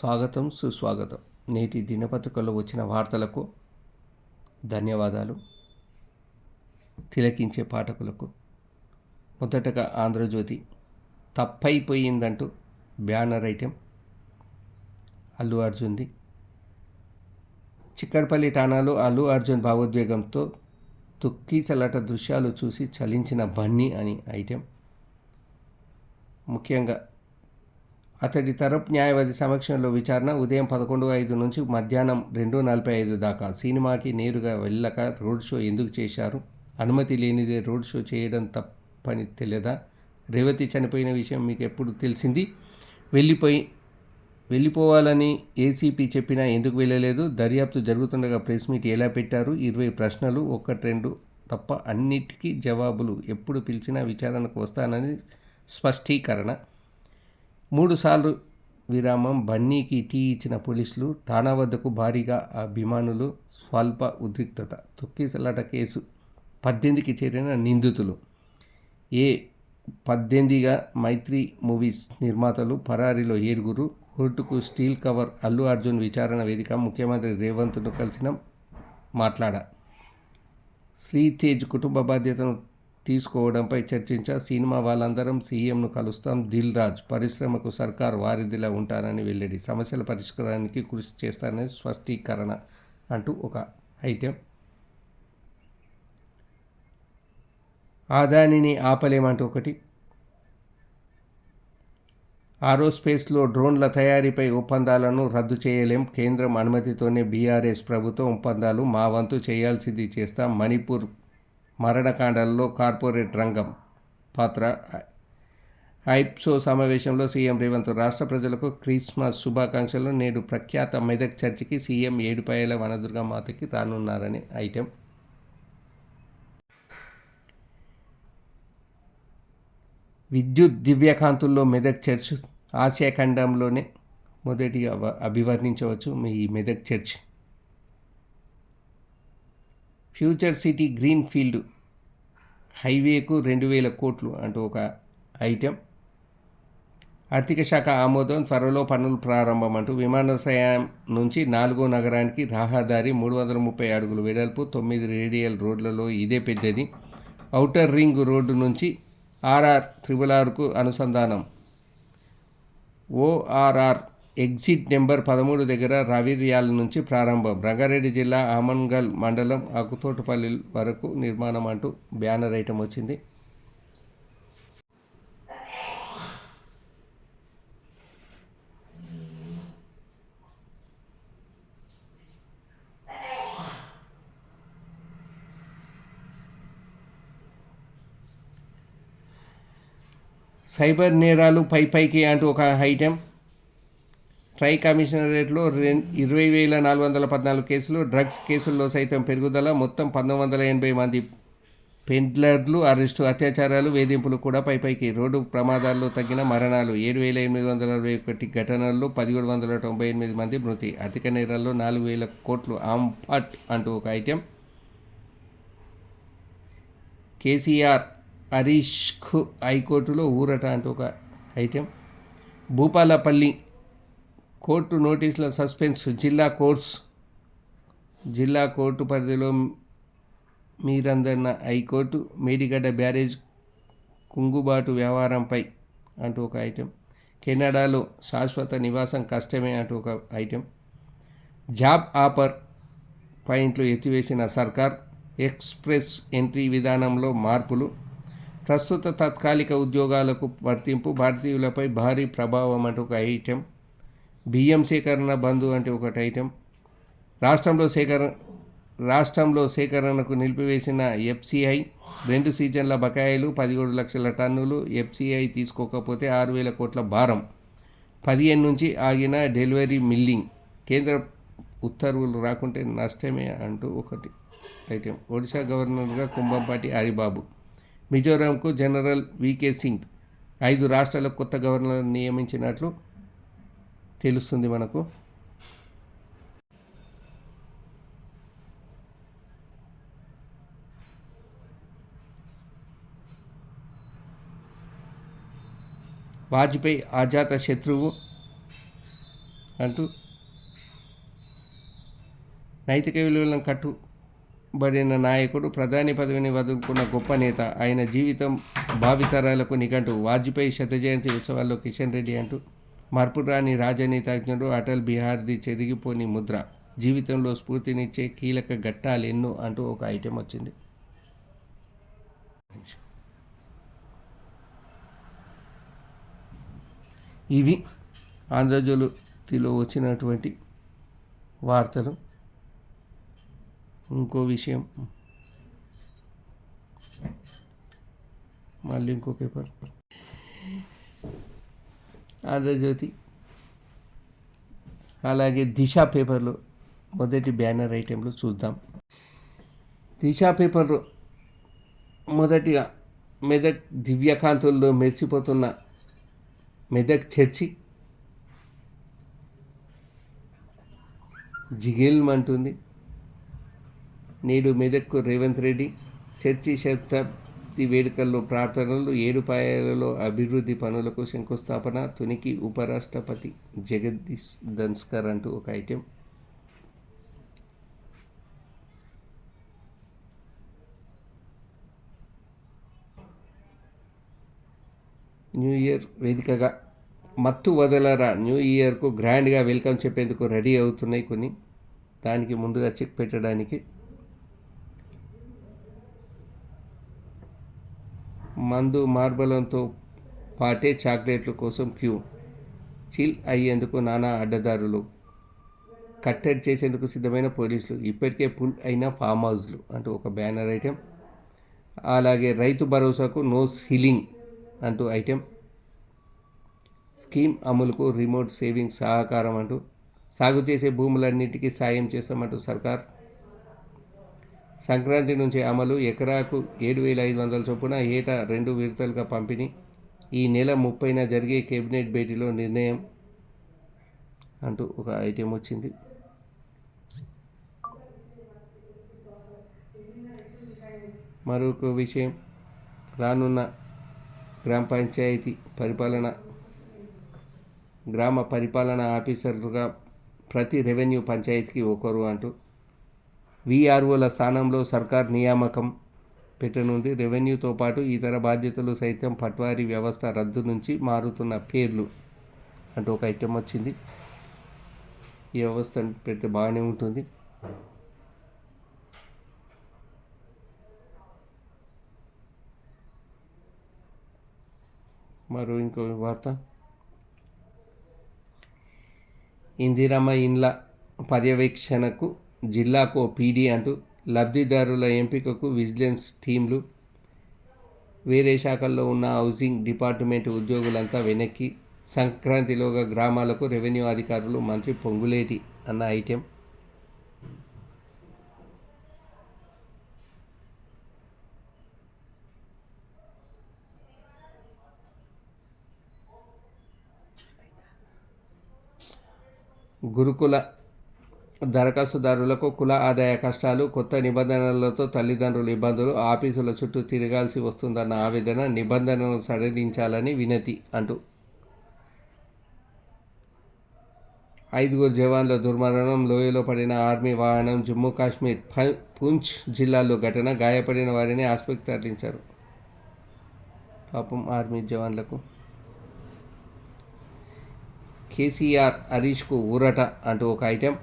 స్వాగతం సుస్వాగతం. నేటి దినపత్రికల్లో వచ్చిన వార్తలకు ధన్యవాదాలు. తిలకించే పాఠకులకు. మొదటగా ఆంధ్రజ్యోతి తప్పైపోయిందంటూ బ్యానర్ ఐటెం అల్లు అర్జున్ది. చిక్కడపల్లి ఠాణాలో అల్లు అర్జున్ భావోద్వేగంతో తుక్కీసలాట దృశ్యాలు చూసి చలించిన బన్నీ అని ఐటెం. ముఖ్యంగా అతడి తరపు న్యాయవాది సమక్షంలో విచారణ ఉదయం పదకొండు ఐదు నుంచి మధ్యాహ్నం రెండు నలభై ఐదు దాకా. సినిమాకి నేరుగా వెళ్ళక రోడ్ షో ఎందుకు చేశారు? అనుమతి లేనిదే రోడ్ షో చేయడం తప్పని తెలియదా రేవతి చనిపోయిన విషయం మీకు ఎప్పుడు తెలిసింది? వెళ్ళిపోయి వెళ్ళిపోవాలని ఏసీపీ చెప్పినా ఎందుకు వెళ్ళలేదు? దర్యాప్తు జరుగుతుండగా ప్రెస్ మీట్ ఎలా పెట్టారు? ఇరవై ప్రశ్నలు ఒక్కటి రెండు తప్ప అన్నిటికీ జవాబులు ఎప్పుడు పిలిచినా విచారణకు వస్తానని స్పష్టీకరణ. మూడుసార్లు విరామం బన్నీకి టీ ఇచ్చిన పోలీసులు ఠాణా వద్దకు భారీగా అభిమానులు స్వల్ప ఉద్రిక్తత. తొక్కిసలాట కేసు పద్దెనిమిదికి చేరిన నిందితులు. ఏ పద్దెనిమిదిగా మైత్రి మూవీస్ నిర్మాతలు పరారీలో ఏడుగురు కోర్టుకు స్టీల్ కవర్ అల్లు అర్జున్ విచారణ వేదిక ముఖ్యమంత్రి రేవంత్ను కలిసిన మాట్లాడ. శ్రీతేజ్ కుటుంబ బాధ్యతను తీసుకోవడంపై చర్చించా. సినిమా వాళ్ళందరం సీఎంను కలుస్తాం. దిల్ రాజ్ పరిశ్రమకు సర్కార్ వారిదిలా ఉంటానని వెల్లడి. సమస్యల పరిష్కారానికి కృషి చేస్తానని స్పష్టీకరణ అంటూ ఒక ఐటెం. ఆదానిని ఆపలేమంటూ ఒకటి. ఆరోస్పేస్లో డ్రోన్ల తయారీపై ఒప్పందాలను రద్దు చేయలేం. కేంద్రం అనుమతితోనే బీఆర్ఎస్ ప్రభుత్వం ఒప్పందాలు మా వంతు చేయాల్సింది చేస్తాం. మణిపూర్ మరణకాండల్లో కార్పొరేట్ రంగం పాత్ర ఐప్సో సమావేశంలో సీఎం రేవంత్ రాష్ట్ర ప్రజలకు క్రిస్మస్ శుభాకాంక్షలు. నేడు ప్రఖ్యాత మెదక్ చర్చికి సీఎం ఏడుపాయల వనదుర్గమాతకి రానున్నారని ఐటెం. విద్యుత్ దివ్యకాంతుల్లో మెదక్ చర్చ్ ఆసియా ఖండంలోనే మొదటిగా అభివర్ణించవచ్చు మీ Medak church. Future city green field హైవేకు రెండు వేల కోట్లు అంటూ ఒక ఐటెం. ఆర్థిక శాఖ ఆమోదం త్వరలో పనులు ప్రారంభం అంటూ విమానాశ్రయం నుంచి నాలుగో నగరానికి రహదారి మూడు వందల ముప్పై అడుగులు వెడల్పు తొమ్మిది రేడియల్ రోడ్లలో ఇదే పెద్దది. ఔటర్ రింగ్ రోడ్డు నుంచి ఆర్ఆర్ త్రిబుల్ ఆర్కు అనుసంధానం. ఓఆర్ఆర్ ఎగ్జిట్ నెంబర్ పదమూడు దగ్గర రవిర్యాల నుంచి ప్రారంభం. రంగారెడ్డి జిల్లా ఆమన్గల్ మండలం ఆకుతోటపల్లి వరకు నిర్మాణం అంటూ బ్యానర్ ఐటమ్ వచ్చింది. సైబర్ నేరాలు పై పైకి అంటూ ఒక ఐటెం. ట్రై కమిషనరేట్లో రెం ఇరవై వేల నాలుగు వందల పద్నాలుగు కేసులు డ్రగ్స్ కేసుల్లో సైతం పెరుగుదల మొత్తం పంతొమ్మిది వందల ఎనభై మంది పెండ్లర్లు అరెస్టు అత్యాచారాలు వేధింపులు కూడా పైపైకి రోడ్డు ప్రమాదాల్లో తగ్గిన మరణాలు ఏడు వేల ఎనిమిది వందల అరవై ఒకటి ఘటనల్లో పదిహేడు వందల తొంభై ఎనిమిది మంది మృతి. అధిక నేరాల్లో నాలుగు వేల కోట్లు ఆంఫట్ అంటూ ఒక ఐటెం. కేసీఆర్ హరీష్కు హైకోర్టులో ఊరట అంటూ ఒక ఐటెం. భూపాలపల్లి కోర్టు నోటీసుల సస్పెన్స్ జిల్లా కోర్ట్స్ జిల్లా కోర్టు పరిధిలో మీరందరిన హైకోర్టు మేడిగడ్డ బ్యారేజ్ కుంగుబాటు వ్యవహారంపై అంటూ ఒక ఐటెం. కెనడాలో శాశ్వత నివాసం కష్టమే అంటూ ఒక ఐటెం. జాబ్ ఆఫర్ పాయింట్లు ఎత్తివేసిన సర్కార్ ఎక్స్ప్రెస్ ఎంట్రీ విధానంలో మార్పులు ప్రస్తుత తాత్కాలిక ఉద్యోగాలకు వర్తింపు భారతీయులపై భారీ ప్రభావం అంటూ ఒక ఐటెం. బియ్యం సేకరణ బంధు అంటే ఒకటి ఐటెం. రాష్ట్రంలో సేకరణ రాష్ట్రంలో సేకరణకు నిలిపివేసిన ఎఫ్సిఐ రెండు సీజన్ల బకాయిలు పదిహేడు లక్షల టన్నులు. ఎఫ్సిఐ తీసుకోకపోతే ఆరు వేల కోట్ల భారం. పదిహేను నుంచి ఆగిన డెలివరీ మిల్లింగ్. కేంద్ర ఉత్తర్వులు రాకుంటే నష్టమే అంటూ ఒకటి ఐటెం. ఒడిశా గవర్నర్గా కుంభంపాటి హరిబాబు. మిజోరాంకు జనరల్ వికే సింగ్ ఐదు రాష్ట్రాలకు కొత్త గవర్నర్ నియమించినట్లు తెలుస్తుంది మనకు. వాజ్పేయి ఆజాత శత్రువు అంటూ నైతిక విలువలను కట్టుబడిన నాయకుడు ప్రధాని పదవిని వదులుకున్న గొప్ప నేత. ఆయన జీవితం భావితరాలకు నిఘంటు వాజ్పేయి శత జయంతి ఉత్సవాల్లో కిషన్ రెడ్డి అంటూ మార్పురాని రాజనీతజ్ఞుడు అటల్ బిహార్ది చెరిగిపోని ముద్ర జీవితంలో స్ఫూర్తినిచ్చే కీలక ఘట్టాలు ఎన్నో అంటూ ఒక ఐటెం వచ్చింది. ఇవి ఆంధ్రజ్యోతిలో వచ్చినటువంటి వార్తలు. ఇంకో విషయం. మళ్ళీ ఇంకో పేపర్. ఆంధ్రజ్యోతి అలాగే దిశ పేపర్లో మొదటి బ్యానర్ ఐటెంలు చూద్దాం. దిశ పేపర్లో మొదటిగా మెదక్ దివ్యకాంతుల్లో మెరిసిపోతున్న మెదక్ చర్చి. జిగిల్మంటుంది నేడు మెదక్కు రేవంత్ రెడ్డి చర్చి శతాబ్ది వేడుకల్లో ప్రార్థనలు ఏడుపాయలలో అభివృద్ధి పనులకు శంకుస్థాపన తునికి ఉపరాష్ట్రపతి జగదీష్ ధన్స్కర్ అంటూ ఒక ఐటెం. న్యూ ఇయర్ వేదికగా మత్తు వదలరా? న్యూ ఇయర్కు గ్రాండ్గా వెల్కమ్ చెప్పేందుకు రెడీ అవుతున్నాయి కొన్ని. దానికి ముందుగా చెక్ పెట్టడానికి మందు మార్బలంతో పాటే చాక్లెట్ల కోసం క్యూ. చిల్ అయ్యేందుకు నానా అడ్డదారులు. కట్టడి చేసేందుకు సిద్ధమైన పోలీసులు. ఇప్పటికే పుల్ అయిన ఫామ్ హౌస్లు. అంటూ ఒక బ్యానర్ ఐటెం. అలాగే రైతు భరోసాకు నో సీలింగ్ అంటూ ఐటెం. స్కీమ్ అమలుకు రిమోట్ సేవింగ్ సహకారం అంటూ. సాగు చేసే భూములన్నిటికీ సాయం చేస్తామంటూ సర్కార్. సంక్రాంతి నుంచి అమలు ఎకరాకు ఏడు వేల ఐదు వందల చొప్పున ఏటా రెండు విడతలుగా పంపిణీ. ఈ నెల ముప్పైన జరిగే కేబినెట్ భేటీలో నిర్ణయం అంటూ ఒక ఐటెం వచ్చింది. మరొక విషయం రానున్న గ్రామ పంచాయతీ పరిపాలన గ్రామ పరిపాలన ఆఫీసర్లుగా ప్రతి రెవెన్యూ పంచాయతీకి ఒకరు అంటూ విఆర్ఓల స్థానంలో సర్కార్ నియామకం పెట్టనుంది. రెవెన్యూతో పాటు ఇతర బాధ్యతలు సైతం పట్వారీ వ్యవస్థ రద్దు నుంచి మారుతున్న పేర్లు అంటూ ఒక ఐటెం వచ్చింది. ఈ వ్యవస్థ పెడితే బాగానే ఉంటుంది. మరో ఇంకో వార్త. ఇందిరమ్మ ఇండ్ల పర్యవేక్షణకు జిల్లాకో పీడీ అంటూ లబ్ధిదారుల ఎంపికకు విజిలెన్స్ టీంలు వేరే శాఖల్లో ఉన్న హౌసింగ్ డిపార్ట్మెంట్ ఉద్యోగులంతా వెనక్కి. సంక్రాంతిలోగా గ్రామాలకు రెవెన్యూ అధికారులు మంత్రి పొంగులేటి అన్న ఐటెం. గురుకుల దరఖాస్తుదారులకు కుల ఆదాయ కష్టాలు కొత్త నిబంధనలతో తల్లిదండ్రుల ఇబ్బందులు ఆఫీసుల చుట్టూ తిరగాల్సి వస్తుందన్న ఆవేదన నిబంధనలను సడలించాలని వినతి అంటూ. ఐదుగురు జవాన్ల దుర్మరణం లోయలో పడిన ఆర్మీ వాహనం జమ్మూ కాశ్మీర్ పూంచ్ జిల్లాలో ఘటన గాయపడిన వారిని ఆసుపత్రికి తరలించారు. పాపం ఆర్మీ జవాన్లకు. కేసీఆర్ హరీష్కు ఊరట అంటూ ఒక ఐటెం.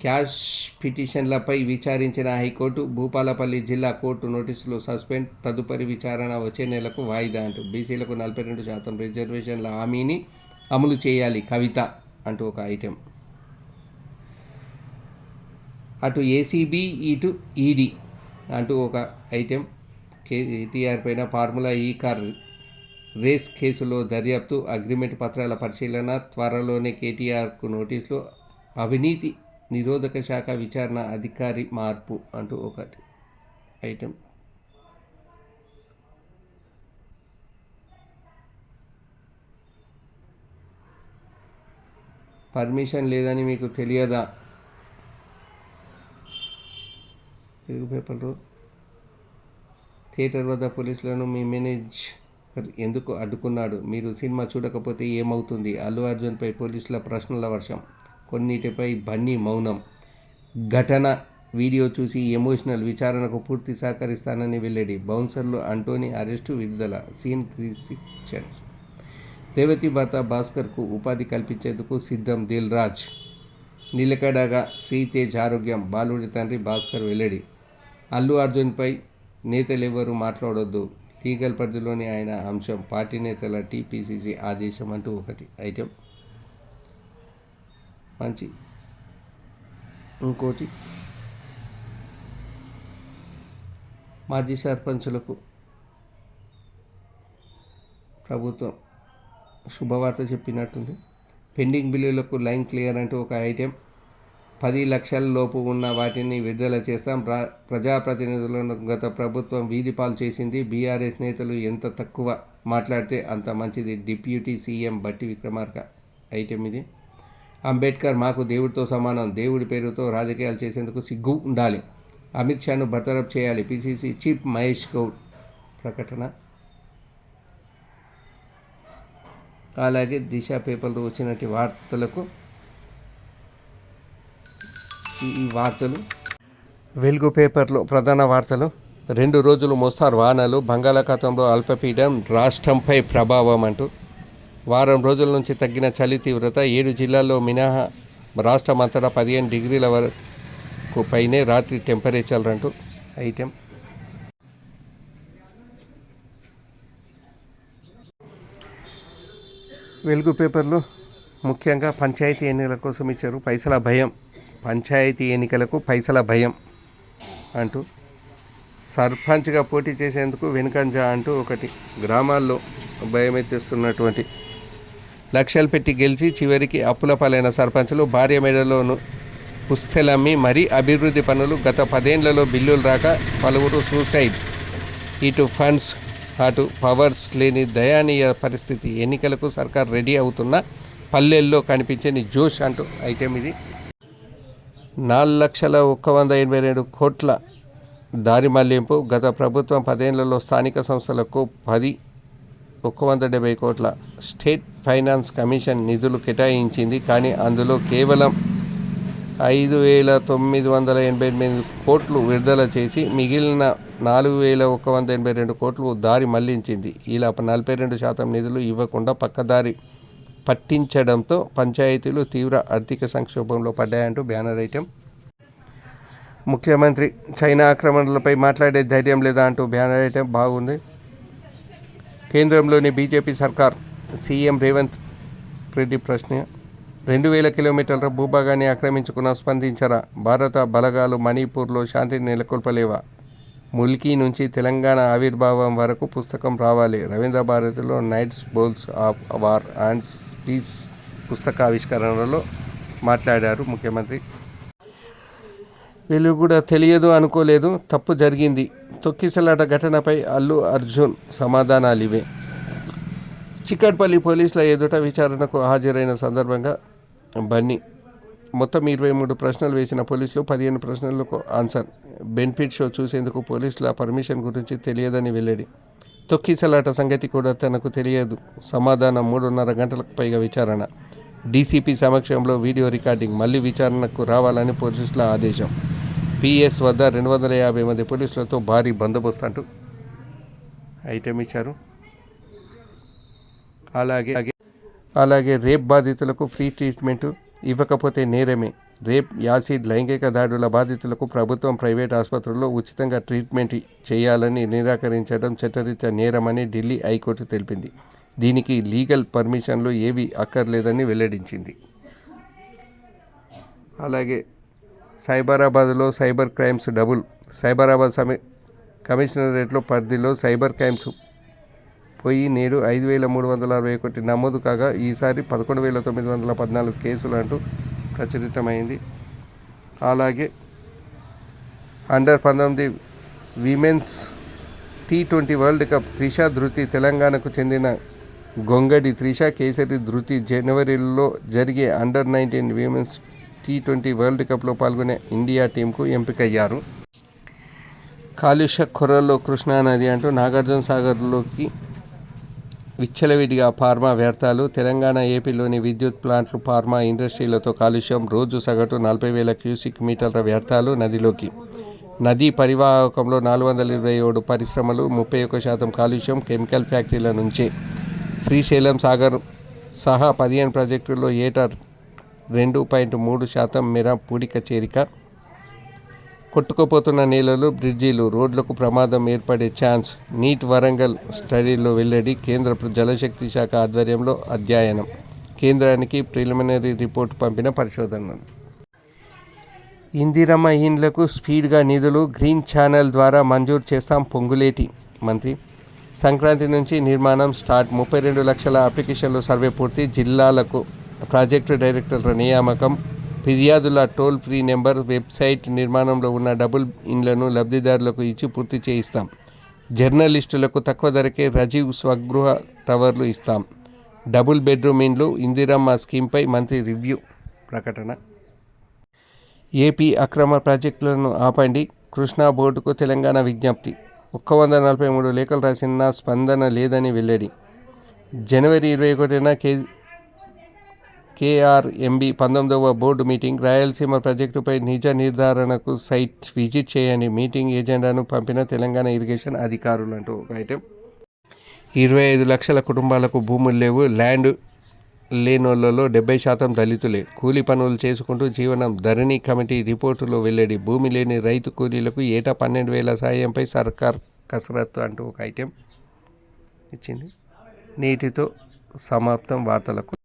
క్యాష్ పిటిషన్లపై విచారించిన హైకోర్టు భూపాలపల్లి జిల్లా కోర్టు నోటీసులు సస్పెండ్ తదుపరి విచారణ వచ్చే నెలకు వాయిదా అంటూ బీసీలకు నలభై రెండు శాతం రిజర్వేషన్ల హామీని అమలు చేయాలి కవిత అంటూ ఒక ఐటెం. అటు ఏసీబీ ఇటు ఈడీ అంటూ ఒక ఐటెం. కేటీఆర్ పైన ఫార్ములా ఈ కార్ రేస్ కేసులో దర్యాప్తు అగ్రిమెంట్ పత్రాల పరిశీలన త్వరలోనే కేటీఆర్కు నోటీసులు అవినీతి నిరోధక శాఖ విచారణ అధికారి మార్పు అంటూ ఒకటి ఐటెం. పర్మిషన్ లేదని మీకు తెలియదా? తెలుగు పేపర్లో థియేటర్ వద్ద పోలీసులను మీ మేనేజ్ ఎందుకు అడ్డుకున్నాడు? మీరు సినిమా చూడకపోతే ఏమవుతుంది? అల్లు అర్జున్పై పోలీసుల ప్రశ్నల వర్షం. కొన్నిటిపై బన్నీ మౌనం. ఘటన వీడియో చూసి ఎమోషనల్ విచారణకు పూర్తి సహకరిస్తానని వెల్లడి. బౌన్సర్లు అంటోని అరెస్టు విడుదల. సీన్ రిసిక్షన్స్ రేవతి భర్త భాస్కర్కు ఉపాధి కల్పించేందుకు సిద్ధం దిల్ రాజ్. నిలకడగా శ్రీతేజ్ ఆరోగ్యం. బాలుడి తండ్రి భాస్కర్ వెల్లడి. అల్లు అర్జున్పై నేతలెవరూ మాట్లాడొద్దు. లీగల్ పరిధిలోని ఆయన అంశం. పార్టీ నేతల టీపీసీసీ ఆదేశం అంటూ ఒకటి. ఐటెం మంచి. ఇంకోటి మాజీ సర్పంచులకు ప్రభుత్వం శుభవార్త చెప్పినట్టుంది. పెండింగ్ బిల్లులకు లైన్ క్లియర్ అంటూ ఒక ఐటెం. పది లక్షల లోపు ఉన్న వాటిని విడుదల చేస్తాం. ప్ర ప్రజాప్రతినిధులను గత ప్రభుత్వం వీధి పాలు చేసింది. బీఆర్ఎస్ నేతలు ఎంత తక్కువ మాట్లాడితే అంత మంచిది. డిప్యూటీ సీఎం బట్టి విక్రమార్క. ఐటెం ఇది. అంబేద్కర్ మాకు దేవుడితో సమానం దేవుడి పేరుతో రాజకీయాలు చేసేందుకు సిగ్గు ఉండాలి. అమిత్ షాను బర్తరఫ్ చేయాలి. పిసిసి చీఫ్ మహేష్ గౌడ్ ప్రకటన. అలాగే దిశ పేపర్లో వచ్చినట్టు వార్తలకు ఈ ఈ వార్తలు. వెలుగు పేపర్లో ప్రధాన వార్తలు. రెండు రోజులు మోస్తారు వానలు. బంగాళాఖాతంలో అల్పపీడనం రాష్ట్రంపై ప్రభావం అంటూ వారం రోజుల నుంచి తగ్గిన చలి తీవ్రత ఏడు జిల్లాల్లో మినహా రాష్ట్రం అంతటా పదిహేను డిగ్రీల వరకు పైనే రాత్రి టెంపరేచర్ అంటూ ఐటెం. వెలుగు పేపర్లో ముఖ్యంగా పంచాయతీ ఎన్నికల కోసం ఇచ్చారు. పైసల భయం పంచాయతీ ఎన్నికలకు పైసల భయం అంటూ సర్పంచ్గా పోటీ చేసేందుకు వెనుకంజ అంటూ ఒకటి గ్రామాల్లో భయమెత్తిస్తున్నటువంటి లక్షలు పెట్టి గెలిచి చివరికి అప్పుల పాలైన సర్పంచులు భార్య మెడలోను పుస్తలమ్మి మరీ అభివృద్ధి పనులు గత పదేళ్ళలో బిల్లులు రాక పలువురు సూసైడ్. ఇటు ఫండ్స్ అటు పవర్స్ లేని దయానీయ పరిస్థితి ఎన్నికలకు సర్కార్ రెడీ అవుతున్న పల్లెల్లో కనిపించని జోష్ అంటూ ఐటెం ఇది. నాలుగు లక్షల ఒక్క వంద ఎనభై రెండు కోట్ల దారి మళ్ళింపు. గత ప్రభుత్వం పదేళ్ళలో స్థానిక సంస్థలకు పది ఒక్క వంద డెబ్బై కోట్ల స్టేట్ ఫైనాన్స్ కమిషన్ నిధులు కేటాయించింది. కానీ అందులో కేవలం ఐదు వేల తొమ్మిది వందల ఎనభై ఎనిమిది కోట్లు విడుదల చేసి మిగిలిన నాలుగు వేల ఒక వంద ఎనభై రెండు కోట్లు దారి మళ్ళించింది. ఇలా నలభై రెండు శాతం నిధులు ఇవ్వకుండా పక్కదారి పట్టించడంతో పంచాయతీలు తీవ్ర ఆర్థిక సంక్షోభంలో పడ్డాయంటూ బ్యానర్ ఐటెం. ముఖ్యమంత్రి చైనా ఆక్రమణలపై మాట్లాడే ధైర్యం లేదా అంటూ బ్యానర్ ఐటెం బాగుంది. కేంద్రంలోని బీజేపీ సర్కార్ సీఎం రేవంత్ రెడ్డి ప్రశ్న రెండు వేల కిలోమీటర్ల భూభాగాన్ని ఆక్రమించుకున్న స్పందించరా భారత బలగాలు మణిపూర్లో శాంతిని నెలకొల్పలేవా? ముల్కీ నుంచి తెలంగాణ ఆవిర్భావం వరకు పుస్తకం రావాలి. రవీంద్ర భారతిలో nights bowls of war and peace పుస్తకావిష్కరణలో మాట్లాడారు ముఖ్యమంత్రి వీళ్ళు కూడా తెలియదు అనుకోలేదు. తప్పు జరిగింది. తొక్కిసలాట ఘటనపై అల్లు అర్జున్ సమాధానాలు ఇవే చిక్కట్పల్లి పోలీసుల ఎదుట విచారణకు హాజరైన సందర్భంగా బన్నీ మొత్తం ఇరవై మూడు ప్రశ్నలు వేసిన పోలీసులు పదిహేను ప్రశ్నలకు ఆన్సర్. బెనిఫిట్ షో చూసేందుకు పోలీసుల పర్మిషన్ గురించి తెలియదని వెల్లడి. తొక్కిసలాట సంగతి కూడా తనకు తెలియదు. సమాధానం మూడున్నర గంటలకు పైగా విచారణ. డీసీపీ సమక్షంలో వీడియో రికార్డింగ్ మళ్ళీ విచారణకు రావాలని పోలీసుల ఆదేశం. పిఎస్ వద్ద రెండు వందల యాభై మంది పోలీసులతో భారీ బందోబస్తు అంటూ ఐటెం ఇచ్చారు. అలాగే అలాగే రేప్ బాధితులకు ఫ్రీ ట్రీట్మెంట్ ఇవ్వకపోతే నేరమే. రేప్ యాసిడ్ లైంగిక దాడుల బాధితులకు ప్రభుత్వం ప్రైవేట్ ఆసుపత్రుల్లో ఉచితంగా ట్రీట్మెంట్ చేయాలని నిరాకరించడం చట్టరీత్యా నేరమని ఢిల్లీ హైకోర్టు తెలిపింది. దీనికి లీగల్ పర్మిషన్లు ఏవి అక్కర్లేదని వెల్లడించింది. అలాగే సైబరాబాద్లో సైబర్ క్రైమ్స్ డబుల్. సైబరాబాద్ సమీ కమిషనరేట్లో పరిధిలో సైబర్ క్రైమ్స్ పోయి నేడు ఐదు వేల మూడు వందల అరవై ఒకటి నమోదు కాగా ఈసారి పదకొండు వేల తొమ్మిది వందల పద్నాలుగు కేసులు అంటూ ప్రచురితమైంది. అలాగే అండర్ పంతొమ్మిది women's T twenty world cup Trisha Dhruthi తెలంగాణకు చెందిన గొంగడి త్రిష కేసరి ధృతి జనవరిలో జరిగే under nineteen women's T twenty world కప్లో పాల్గొనే ఇండియా టీంకు ఎంపికయ్యారు. కాలుష్య కొరల్లో కృష్ణానది అంటూ నాగార్జున సాగర్లోకి విచ్చలవిడిగా ఫార్మా వ్యర్థాలు తెలంగాణ ఏపీలోని విద్యుత్ ప్లాంట్లు ఫార్మా ఇండస్ట్రీలతో కాలుష్యం రోజు సగటు నలభై వేల క్యూసిక్ మీటర్ల వ్యర్థాలు నదిలోకి. నదీ పరివాహకంలో నాలుగు వందల ఇరవై ఏడు పరిశ్రమలు ముప్పై ఒక్క శాతం కాలుష్యం కెమికల్ ఫ్యాక్టరీల నుంచే. శ్రీశైలం సాగర్ సహా పదిహేను ప్రాజెక్టుల్లో ఏటా రెండు పాయింట్ మూడు శాతం మేర పూడిక చేరిక కొట్టుకుపోతున్న నేలలు బ్రిడ్జీలు రోడ్లకు ప్రమాదం ఏర్పడే ఛాన్స్. నీట్ వరంగల్ స్టడీలో వెల్లడి కేంద్ర జలశక్తి శాఖ ఆధ్వర్యంలో అధ్యయనం. కేంద్రానికి ప్రిలిమినరీ రిపోర్ట్ పంపిన పరిశోధన. ఇందిరమ్మ ఇండ్లకు స్పీడ్గా నిధులు గ్రీన్ ఛానల్ ద్వారా మంజూరు చేస్తాం పొంగులేటి మంత్రి. సంక్రాంతి నుంచి నిర్మాణం స్టార్ట్. ముప్పై రెండు లక్షల అప్లికేషన్లు సర్వే పూర్తి. జిల్లాలకు ప్రాజెక్టు డైరెక్టర్ల నియామకం ఫిర్యాదుల టోల్ ఫ్రీ నెంబర్ వెబ్సైట్ నిర్మాణంలో ఉన్న డబుల్ ఇండ్లను లబ్ధిదారులకు ఇచ్చి పూర్తి చేయిస్తాం. జర్నలిస్టులకు తక్కువ ధరకే రజీవ్ స్వగృహ టవర్లు ఇస్తాం. డబుల్ బెడ్రూమ్ ఇండ్లు ఇందిరమ్మ స్కీమ్పై మంత్రి రివ్యూ ప్రకటన. ఏపీ అక్రమ ప్రాజెక్టులను ఆపండి. కృష్ణా బోర్డుకు తెలంగాణ విజ్ఞప్తి. ఒక్క వంద నలభై మూడు లేఖలు రాసిన స్పందన లేదని వెల్లడి. జనవరి ఇరవై ఒకటిన కే కేఆర్ఎంబి పంతొమ్మిదవ బోర్డు మీటింగ్. రాయలసీమ ప్రాజెక్టుపై నిజ నిర్ధారణకు సైట్ విజిట్ చేయని మీటింగ్ ఎజెండాను పంపిన తెలంగాణ ఇరిగేషన్ అధికారులు అంటూ ఒక ఐటెం ఇరవై ఐదు లక్షల కుటుంబాలకు భూములు లేవు. ల్యాండ్ లేనోళ్ళలో డెబ్బై శాతం దళితులే. కూలి పనులు చేసుకుంటూ జీవనం. ధరణి కమిటీ రిపోర్టులో వెల్లడి భూమి లేని రైతు కూలీలకు ఏటా పన్నెండు వేల సాయంపై సర్కార్ కసరత్తు అంటూ ఒక ఐటెం ఇచ్చింది. నీటితో సమాప్తం వార్తలకు